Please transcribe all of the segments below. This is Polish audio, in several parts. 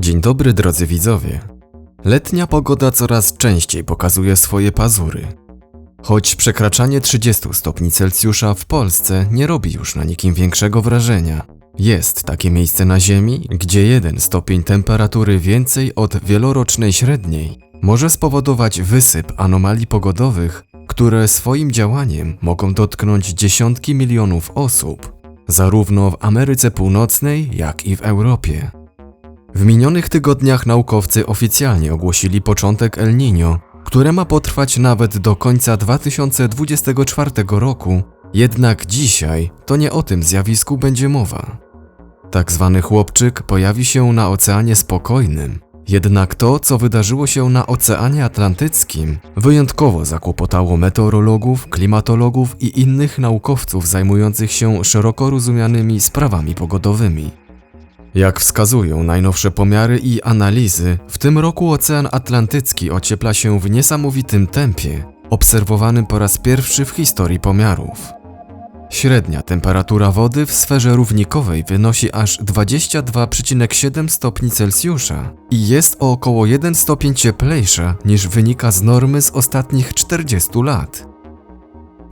Dzień dobry drodzy widzowie. Letnia pogoda coraz częściej pokazuje swoje pazury. Choć przekraczanie 30 stopni Celsjusza w Polsce nie robi już na nikim większego wrażenia. Jest takie miejsce na Ziemi, gdzie jeden stopień temperatury więcej od wielorocznej średniej może spowodować wysyp anomalii pogodowych, które swoim działaniem mogą dotknąć dziesiątki milionów osób, zarówno w Ameryce Północnej, jak i w Europie. W minionych tygodniach naukowcy oficjalnie ogłosili początek El Niño, które ma potrwać nawet do końca 2024 roku, jednak dzisiaj to nie o tym zjawisku będzie mowa. Tak zwany chłopczyk pojawi się na Oceanie Spokojnym, jednak to, co wydarzyło się na Oceanie Atlantyckim, wyjątkowo zakłopotało meteorologów, klimatologów i innych naukowców zajmujących się szeroko rozumianymi sprawami pogodowymi. Jak wskazują najnowsze pomiary i analizy, w tym roku Ocean Atlantycki ociepla się w niesamowitym tempie, obserwowanym po raz pierwszy w historii pomiarów. Średnia temperatura wody w sferze równikowej wynosi aż 22,7 stopni Celsjusza i jest o około 1 stopień cieplejsza niż wynika z normy z ostatnich 40 lat.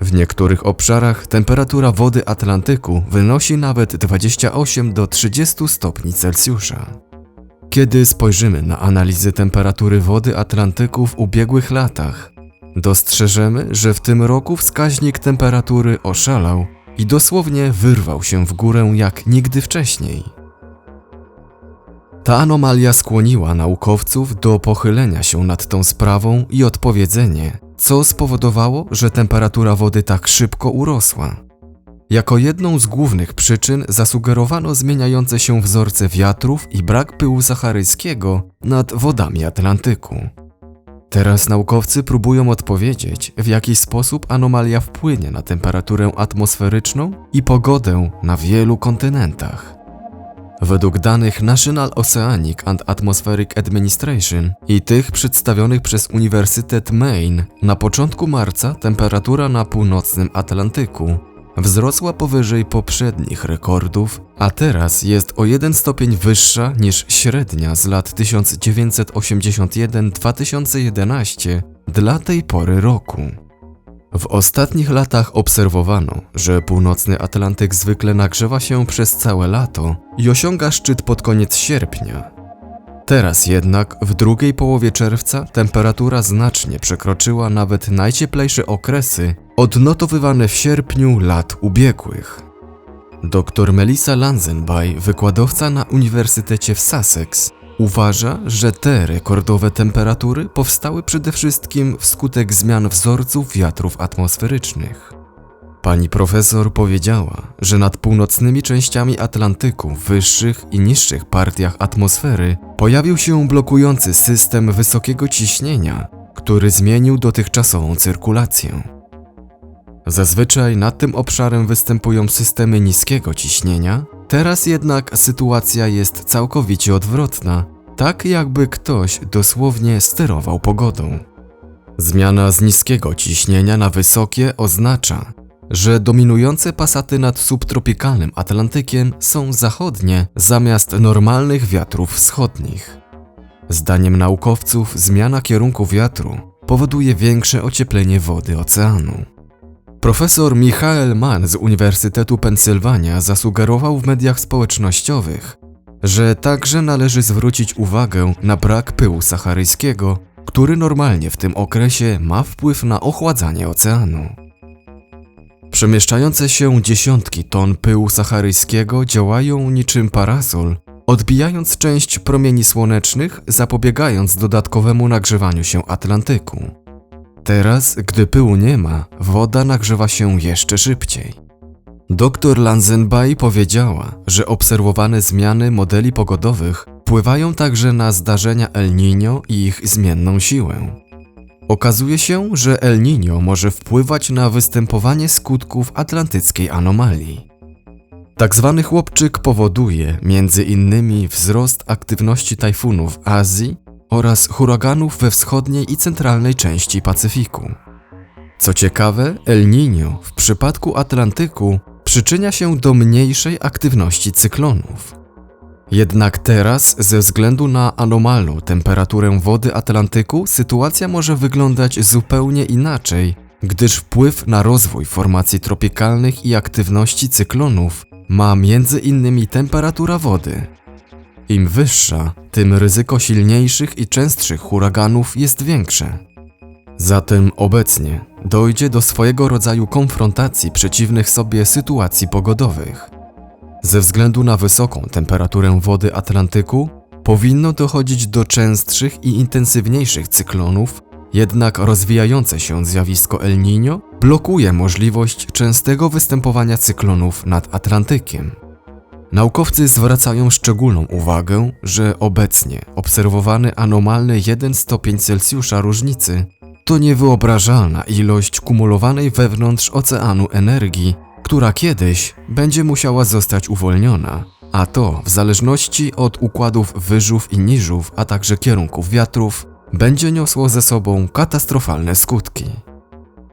W niektórych obszarach temperatura wody Atlantyku wynosi nawet 28 do 30 stopni Celsjusza. Kiedy spojrzymy na analizy temperatury wody Atlantyku w ubiegłych latach, dostrzeżemy, że w tym roku wskaźnik temperatury oszalał i dosłownie wyrwał się w górę jak nigdy wcześniej. Ta anomalia skłoniła naukowców do pochylenia się nad tą sprawą i odpowiedzenie, co spowodowało, że temperatura wody tak szybko urosła. Jako jedną z głównych przyczyn zasugerowano zmieniające się wzorce wiatrów i brak pyłu sacharyjskiego nad wodami Atlantyku. Teraz naukowcy próbują odpowiedzieć, w jaki sposób anomalia wpłynie na temperaturę atmosferyczną i pogodę na wielu kontynentach. Według danych National Oceanic and Atmospheric Administration i tych przedstawionych przez Uniwersytet Maine, na początku marca temperatura na północnym Atlantyku wzrosła powyżej poprzednich rekordów, a teraz jest o 1 stopień wyższa niż średnia z lat 1981-2011 dla tej pory roku. W ostatnich latach obserwowano, że północny Atlantyk zwykle nagrzewa się przez całe lato i osiąga szczyt pod koniec sierpnia. Teraz jednak w drugiej połowie czerwca temperatura znacznie przekroczyła nawet najcieplejsze okresy odnotowywane w sierpniu lat ubiegłych. Dr Melissa Lanzenby, wykładowca na Uniwersytecie w Sussex, Uważa, że te rekordowe temperatury powstały przede wszystkim wskutek zmian wzorców wiatrów atmosferycznych. Pani profesor powiedziała, że nad północnymi częściami Atlantyku w wyższych i niższych partiach atmosfery pojawił się blokujący system wysokiego ciśnienia, który zmienił dotychczasową cyrkulację. Zazwyczaj nad tym obszarem występują systemy niskiego ciśnienia, Teraz jednak sytuacja jest całkowicie odwrotna, tak jakby ktoś dosłownie sterował pogodą. Zmiana z niskiego ciśnienia na wysokie oznacza, że dominujące pasaty nad subtropikalnym Atlantykiem są zachodnie zamiast normalnych wiatrów wschodnich. Zdaniem naukowców zmiana kierunku wiatru powoduje większe ocieplenie wody oceanu. Profesor Michael Mann z Uniwersytetu Pensylwania zasugerował w mediach społecznościowych, że także należy zwrócić uwagę na brak pyłu sacharyjskiego, który normalnie w tym okresie ma wpływ na ochładzanie oceanu. Przemieszczające się dziesiątki ton pyłu sacharyjskiego działają niczym parasol, odbijając część promieni słonecznych, zapobiegając dodatkowemu nagrzewaniu się Atlantyku. Teraz, gdy pyłu nie ma, woda nagrzewa się jeszcze szybciej. Dr Lanzenby powiedziała, że obserwowane zmiany modeli pogodowych wpływają także na zdarzenia El Niño i ich zmienną siłę. Okazuje się, że El Niño może wpływać na występowanie skutków atlantyckiej anomalii. Tak zwany chłopczyk powoduje między innymi wzrost aktywności tajfunów w Azji oraz huraganów we wschodniej i centralnej części Pacyfiku. Co ciekawe, El Niño w przypadku Atlantyku przyczynia się do mniejszej aktywności cyklonów. Jednak teraz, ze względu na anomalną temperaturę wody Atlantyku, sytuacja może wyglądać zupełnie inaczej, gdyż wpływ na rozwój formacji tropikalnych i aktywności cyklonów ma między innymi temperatura wody. Im wyższa, tym ryzyko silniejszych i częstszych huraganów jest większe. Zatem obecnie dojdzie do swojego rodzaju konfrontacji przeciwnych sobie sytuacji pogodowych. Ze względu na wysoką temperaturę wody Atlantyku powinno dochodzić do częstszych i intensywniejszych cyklonów, jednak rozwijające się zjawisko El Niño blokuje możliwość częstego występowania cyklonów nad Atlantykiem. Naukowcy zwracają szczególną uwagę, że obecnie obserwowany anomalny 1 stopień Celsjusza różnicy to niewyobrażalna ilość kumulowanej wewnątrz oceanu energii, która kiedyś będzie musiała zostać uwolniona, a to w zależności od układów wyżów i niżów, a także kierunków wiatrów, będzie niosło ze sobą katastrofalne skutki.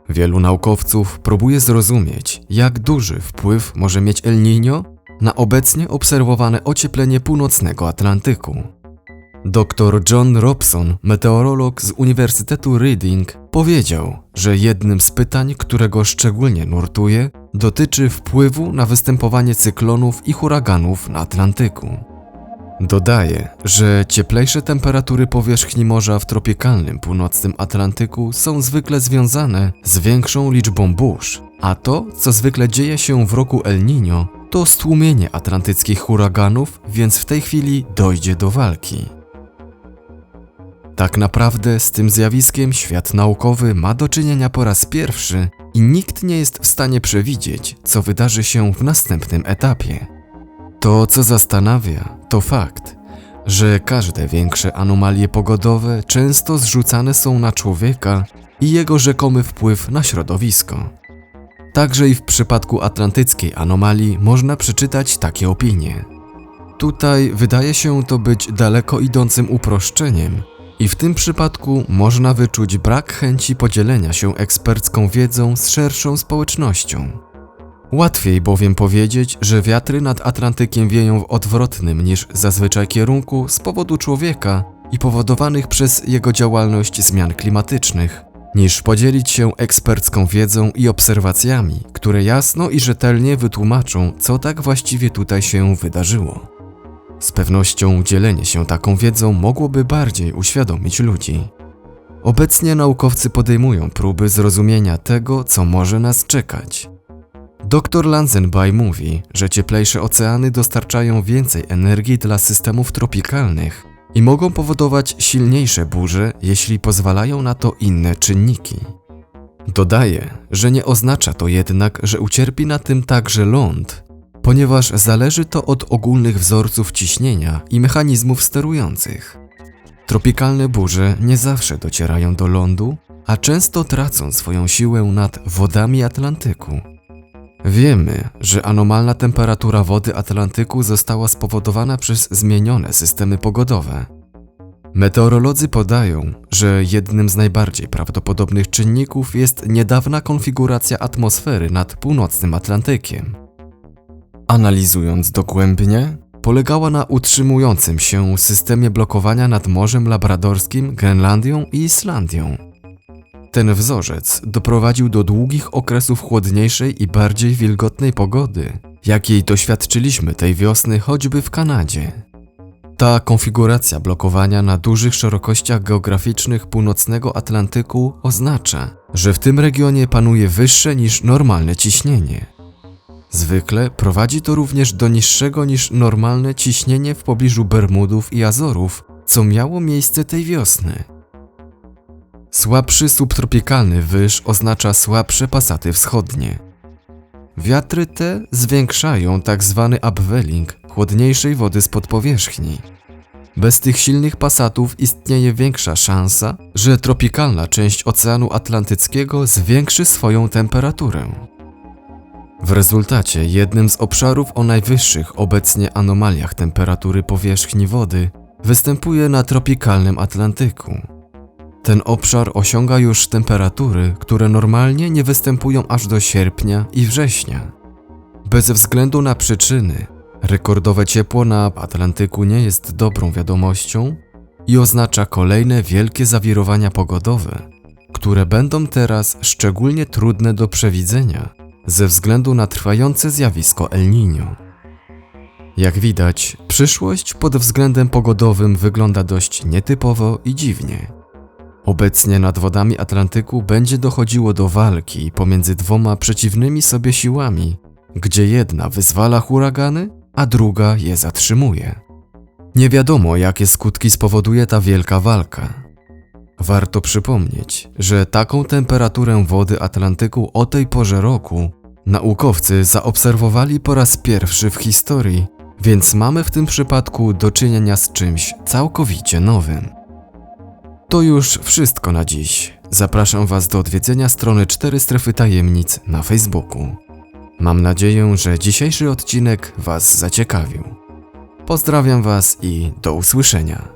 Wielu naukowców próbuje zrozumieć, jak duży wpływ może mieć El Niño na obecnie obserwowane ocieplenie północnego Atlantyku. Dr John Robson, meteorolog z Uniwersytetu Reading, powiedział, że jednym z pytań, którego szczególnie nurtuje, dotyczy wpływu na występowanie cyklonów i huraganów na Atlantyku. Dodaje, że cieplejsze temperatury powierzchni morza w tropikalnym północnym Atlantyku są zwykle związane z większą liczbą burz, a to, co zwykle dzieje się w roku El Niño, to stłumienie atlantyckich huraganów, więc w tej chwili dojdzie do walki. Tak naprawdę z tym zjawiskiem świat naukowy ma do czynienia po raz pierwszy i nikt nie jest w stanie przewidzieć, co wydarzy się w następnym etapie. To, co zastanawia, to fakt, że każde większe anomalie pogodowe często zrzucane są na człowieka i jego rzekomy wpływ na środowisko. Także i w przypadku atlantyckiej anomalii można przeczytać takie opinie. Tutaj wydaje się to być daleko idącym uproszczeniem, i w tym przypadku można wyczuć brak chęci podzielenia się ekspercką wiedzą z szerszą społecznością. Łatwiej bowiem powiedzieć, że wiatry nad Atlantykiem wieją w odwrotnym niż zazwyczaj kierunku z powodu człowieka i powodowanych przez jego działalność zmian klimatycznych, niż podzielić się ekspercką wiedzą i obserwacjami, które jasno i rzetelnie wytłumaczą, co tak właściwie tutaj się wydarzyło. Z pewnością dzielenie się taką wiedzą mogłoby bardziej uświadomić ludzi. Obecnie naukowcy podejmują próby zrozumienia tego, co może nas czekać. Dr Lanzenby mówi, że cieplejsze oceany dostarczają więcej energii dla systemów tropikalnych i mogą powodować silniejsze burze, jeśli pozwalają na to inne czynniki. Dodaje, że nie oznacza to jednak, że ucierpi na tym także ląd, ponieważ zależy to od ogólnych wzorców ciśnienia i mechanizmów sterujących. Tropikalne burze nie zawsze docierają do lądu, a często tracą swoją siłę nad wodami Atlantyku. Wiemy, że anomalna temperatura wody Atlantyku została spowodowana przez zmienione systemy pogodowe. Meteorolodzy podają, że jednym z najbardziej prawdopodobnych czynników jest niedawna konfiguracja atmosfery nad północnym Atlantykiem. Analizując dogłębnie, polegała na utrzymującym się systemie blokowania nad Morzem Labradorskim, Grenlandią i Islandią. Ten wzorzec doprowadził do długich okresów chłodniejszej i bardziej wilgotnej pogody, jakiej doświadczyliśmy tej wiosny choćby w Kanadzie. Ta konfiguracja blokowania na dużych szerokościach geograficznych północnego Atlantyku oznacza, że w tym regionie panuje wyższe niż normalne ciśnienie. Zwykle prowadzi to również do niższego niż normalne ciśnienie w pobliżu Bermudów i Azorów, co miało miejsce tej wiosny. Słabszy subtropikalny wyż oznacza słabsze pasaty wschodnie. Wiatry te zwiększają tzw. Tak upwelling chłodniejszej wody spod powierzchni. Bez tych silnych pasatów istnieje większa szansa, że tropikalna część Oceanu Atlantyckiego zwiększy swoją temperaturę. W rezultacie jednym z obszarów o najwyższych obecnie anomaliach temperatury powierzchni wody występuje na tropikalnym Atlantyku. Ten obszar osiąga już temperatury, które normalnie nie występują aż do sierpnia i września. Bez względu na przyczyny, Rekordowe ciepło na Atlantyku nie jest dobrą wiadomością i oznacza kolejne wielkie zawirowania pogodowe, które będą teraz szczególnie trudne do przewidzenia ze względu na trwające zjawisko El Niño. Jak widać, przyszłość pod względem pogodowym wygląda dość nietypowo i dziwnie. Obecnie nad wodami Atlantyku będzie dochodziło do walki pomiędzy dwoma przeciwnymi sobie siłami, gdzie jedna wyzwala huragany, a druga je zatrzymuje. Nie wiadomo, jakie skutki spowoduje ta wielka walka. Warto przypomnieć, że taką temperaturę wody Atlantyku o tej porze roku naukowcy zaobserwowali po raz pierwszy w historii, więc mamy w tym przypadku do czynienia z czymś całkowicie nowym. To już wszystko na dziś. Zapraszam Was do odwiedzenia strony 4 Strefy Tajemnic na Facebooku. Mam nadzieję, że dzisiejszy odcinek Was zaciekawił. Pozdrawiam Was i do usłyszenia.